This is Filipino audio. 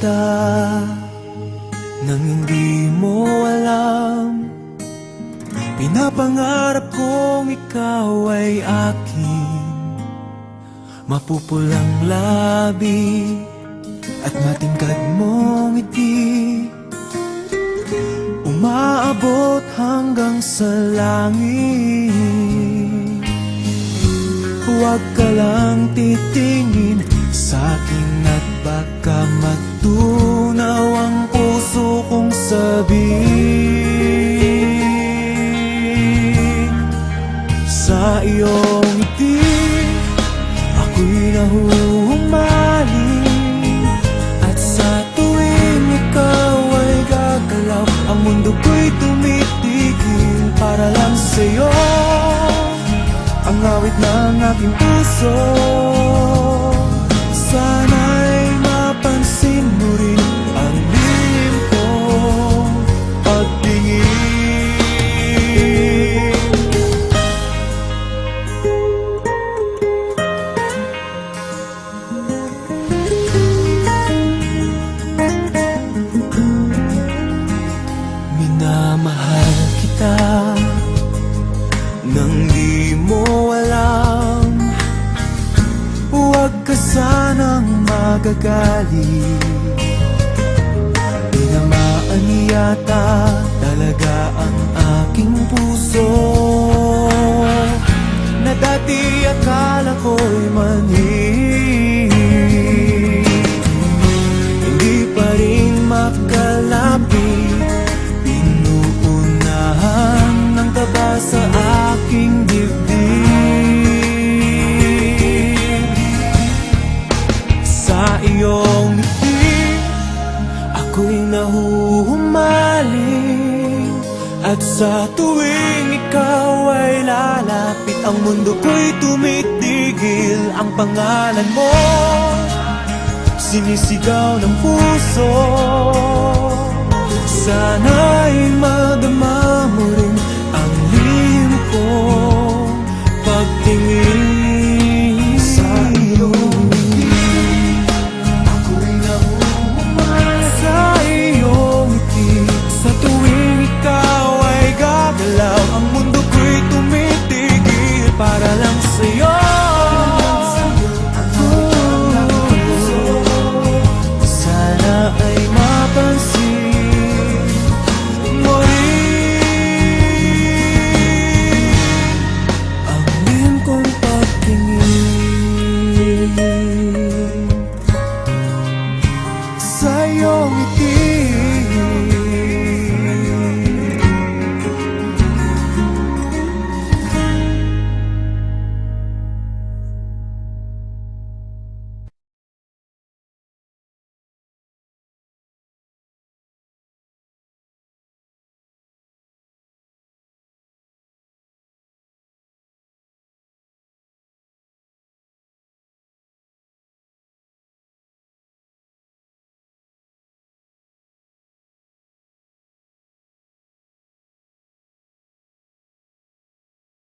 kita Nang hindi mo alam. Pinapangarap kong ikaw ay akin. Mapupulang labi At matingkad mong ngiti. Umaabot hanggang sa langit. Huwag ka lang titingin sa akin baka matunaw ang puso kong sabihin. Sa iyong ngiti, ako'y nahuhumaling At sa tuwing ikaw ay gagalaw Ang mundo ko'y tumitigil para lang sa'yo. Ang awit ng aking puso Sana'y mapansin mo rin ang lihim pagtingin Minamahal kita nang di mo alam Huwag ka sanang magagalit. Tinamaan yata talaga ang aking puso. Na dati akala ko'y manhid Ako'y nahuhumaling. At sa tuwing ikaw ay lalapit Ang mundo ko'y tumitigil. Ang pangalan mo Sinisigaw ng puso ay mapansin. Mo ang iyong kong pagtingin. Sa